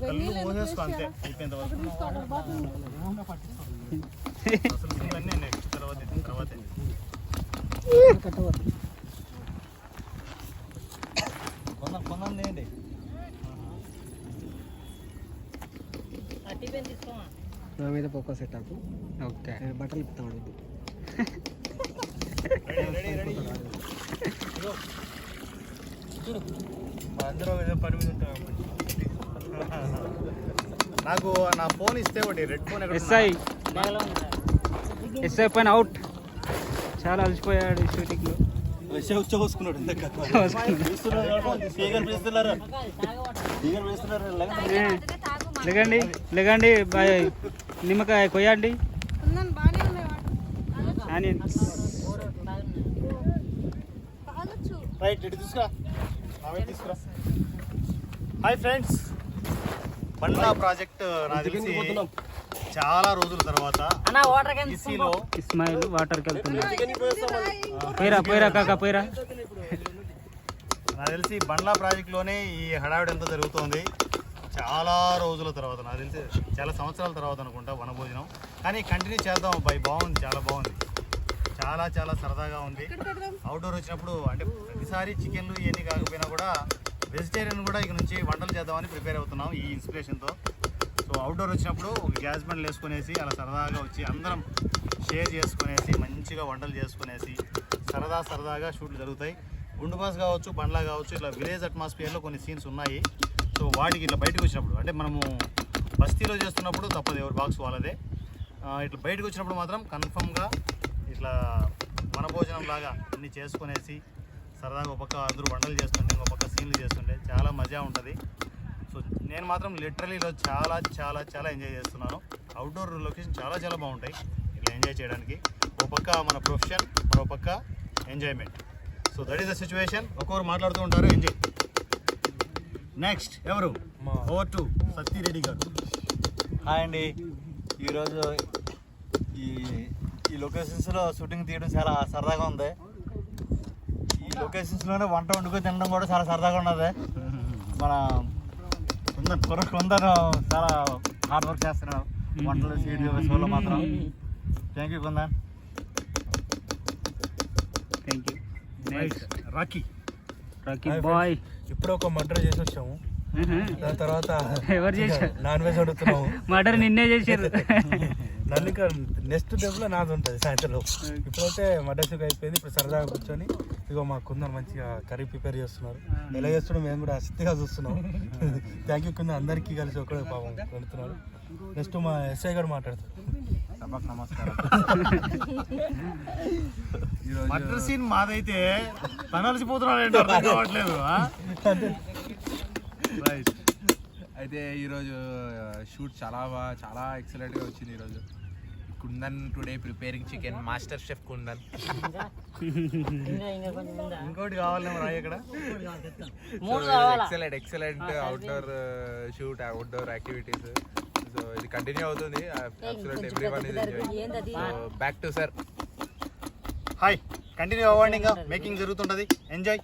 కళ్ళు మూసేసుకో అంతే అయిపోయేంత వరకు అసలు ఇవన్నీ నెక్స్ట్ తర్వాత తర్వాత కొందరు కొందరు నా మీద ఫోకస్ పెట్టాకు ఓకే బట్టలు ఇప్పుతాం అందరూ ఏదో పని మీద ఉంటాం నాకు నా ఫోన్ ఇస్తే ఒకటి రెడ్ ఫోన్ ఎక్కడ ఎస్ఐ ఎస్ఐ పైన అవుట్ చాలా అలసిపోయాడు షూటింగ్లో వచ్చేసుకున్నాడు లేకండి లేకండి బాయ్. నిమ్మకాయ కొయ్యండి. ఆనియన్స్ రైట్ ఇటు తీసుకురా. Hi friends. బండ్లా ప్రాజెక్ట్ నాకు తెలిసి చాలా రోజుల తర్వాత ఈసీలో ఇస్మాయిల్ వాటర్కి వెళ్తున్నాడు. పోయిరా పోయిరా కాక పోయిరా. నాకు తెలిసి బండ్లా ప్రాజెక్ట్లోనే ఈ హడావిడి ఎంత జరుగుతోంది. చాలా రోజుల తర్వాత నాకు తెలిసి చాలా సంవత్సరాల తర్వాత అనుకుంటా వనభోజనం. కానీ కంటిన్యూ చేద్దాం అబ్బాయి బాగుంది చాలా బాగుంది. చాలా చాలా సరదాగా ఉంది. అవుట్డోర్ వచ్చినప్పుడు అంటే ప్రతిసారి చికెన్లు ఇవన్నీ కాకపోయినా కూడా వెజిటేరియన్ కూడా ఇక నుంచి వంటలు చేద్దామని ప్రిపేర్ అవుతున్నాం ఈ ఇన్స్పిరేషన్తో. సో అవుట్డోర్ వచ్చినప్పుడు ఒక గ్యాస్ బండ్లు వేసుకునేసి అలా సరదాగా వచ్చి అందరం షేర్ చేసుకునేసి మంచిగా వంటలు చేసుకునేసి సరదా సరదాగా షూట్లు జరుగుతాయి. గుండుబాస్ కావచ్చు బండ్లా కావచ్చు ఇట్లా విలేజ్ అట్మాస్ఫియర్లో కొన్ని సీన్స్ ఉన్నాయి. సో వాటికి ఇట్లా బయటకు వచ్చినప్పుడు అంటే మనము బస్తీలో చేస్తున్నప్పుడు తప్పదు ఎవరి బాక్స్ వాళ్ళదే. ఇట్లా బయటకు వచ్చినప్పుడు మాత్రం కన్ఫర్మ్గా ఇట్లా మన భోజనం లాగా అన్నీ చేసుకునేసి సరదాగా ఒక పక్క అందరూ వంటలు చేస్తుంటే ఒక పక్క సీన్లు చేస్తుంటే మజా ఉంటుంది. సో నేను మాత్రం లిటరలీలో చాలా చాలా చాలా ఎంజాయ్ చేస్తున్నాను. అవుట్డోర్ లొకేషన్ చాలా చాలా బాగుంటాయి. ఇట్లా ఎంజాయ్ చేయడానికి. ఒక పక్క మన ప్రొఫెషన్ మరో పక్క enjoyment so that is the situation ఒక్కొక్కరు మాట్లాడుతూ ఉంటారు. ఎంజాయ్ నెక్స్ట్ ఎవరు? ఓవర్ టు సత్తిరెడ్డి గారు. హాయ్ అండి. ఈరోజు ఈ ఈ లొకేషన్స్లో షూటింగ్ తీయడం చాలా సరదాగా ఉంది. ఈ లొకేషన్స్లోనే వంట వండుకొని తినడం కూడా చాలా సరదాగా ఉన్నది. మన కుందన్ కుర్ర కుందన్ చాలా హార్డ్ వర్క్ చేస్తున్నాడు వంటలు చేయడం షోలో మాత్రం. Thank you Kundan thank you next Rocky Rocky boy ఇప్పుడు ఒక మర్డర్ చేసి వచ్చాము. దాని తర్వాత ఎవరు చేశారు? నాన్ వెజ్ వండుతున్నాము మర్డర్ నిన్నే చేశారు. ఇంకా నెక్స్ట్ టైంలో నాది ఉంటుంది సాయంత్రం ఇప్పుడైతే మర్డర్ షూక్ అయిపోయింది ఇప్పుడు సరదాగా కూర్చొని ఇగో మా కుందరు మంచిగా కర్రీ ప్రిపేర్ చేస్తున్నారు. ఎలా చేస్తున్నాం మేము కూడా ఆసక్తిగా చూస్తున్నాం. థ్యాంక్ యూ కింద అందరికీ కలిసి ఒకడే పాపం వండుతున్నారు నెక్స్ట్ మా ఎస్ఐ గారు మాట్లాడతారు. సభకు నమస్కారం. సీన్ మాదైతే తను అలసిపోతున్నాడు ఏంటో అర్థం కావట్లేదు ఆ? రైట్ అయితే ఈరోజు షూట్ చాలా బాగా చాలా ఎక్సలెంట్గా వచ్చింది ఈరోజు. Kundan today preparing chicken master chef Kundan. ఇంకోటి కావాలేమో రాయి ఇక్కడ excellent excellent outdoor shoot outdoor activities so ఇది కంటిన్యూ అవుతుంది. Every one is enjoy back to sir hi continue అవ్వండి ఇంకా. మేకింగ్ జరుగుతుంటది. ఎంజాయ్